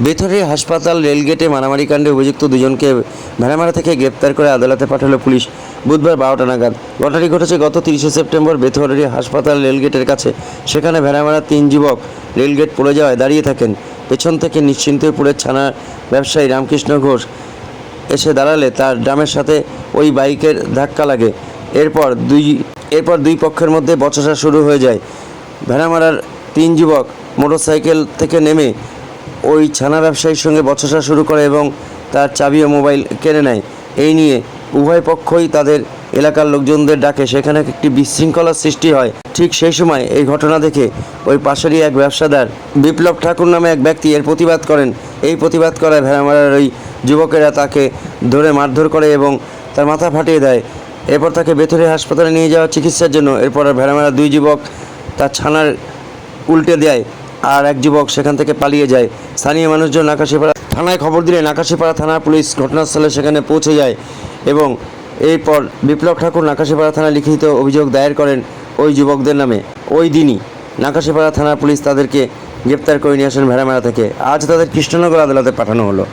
বেথরি হাসপাতাল, রেলগেটে মারামারি কাণ্ডে অভিযুক্ত দুজনকে ভেড়ামারা থেকে গ্রেপ্তার করে আদালতে পাঠালো পুলিশ। বুধবার বারোটা নাগাদ। ঘটনাটি ঘটেছে গত তিরিশে সেপ্টেম্বর বেথরি হাসপাতাল, রেলগেটের কাছে। সেখানে ভেড়ামারা তিন যুবক রেলগেট পড়ে যাওয়ায় দাঁড়িয়ে থাকেন। পেছন থেকে নিশ্চিন্তপুরের ছানা ব্যবসায়ী রামকৃষ্ণ ঘোষ এসে দাঁড়ালে তার ড্রামের সাথে ওই বাইকের ধাক্কা লাগে। এরপর দুই এরপর দুই পক্ষের মধ্যে বচসা শুরু হয়ে যায়। ভেড়ামারার তিন যুবক মোটরসাইকেল থেকে নেমে ওই ছানা ব্যবসায়ীর সঙ্গে বচসা শুরু করে এবং তার চাবি ও মোবাইল কেড়ে নেয়। এই নিয়ে উভয় পক্ষই তাদের এলাকার লোকজনদের ডাকে। সেখানে একটি বিশৃঙ্খলার সৃষ্টি হয়। ঠিক সেই সময় এই ঘটনা দেখে ওই পাশেরই এক ব্যবসাদার বিপ্লব ঠাকুর নামে এক ব্যক্তি এর প্রতিবাদ করেন। এই প্রতিবাদ করায় ভেড়ামারার ওই যুবকেরা তাকে ধরে মারধর করে এবং তার মাথা ফাটিয়ে দেয়। এরপর তাকে বেথুরি হাসপাতালে নিয়ে যাওয়া চিকিৎসার জন্য। এরপর ভেড়ামারা দুই যুবক তার ছানার উল্টে দেয়। আর এক যুবক সেখান থেকে পালিয়ে যায়। স্থানীয় মানুষজন নাকাশিপাড়া থানায় খবর দিলে নাকাশিপাড়া থানার পুলিশ ঘটনাস্থলে সেখানে পৌঁছে যায় এবং এরপর বিপ্লব ঠাকুর নাকাশিপাড়া থানায় লিখিত অভিযোগ দায়ের করেন ওই যুবকদের নামে। ওই দিনই নাকাশিপাড়া থানার পুলিশ তাদেরকে গ্রেপ্তার করে নিয়ে আসেন ভেড়ামেড়া থেকে। আজ তাদের কৃষ্ণনগর আদালতে পাঠানো হলো।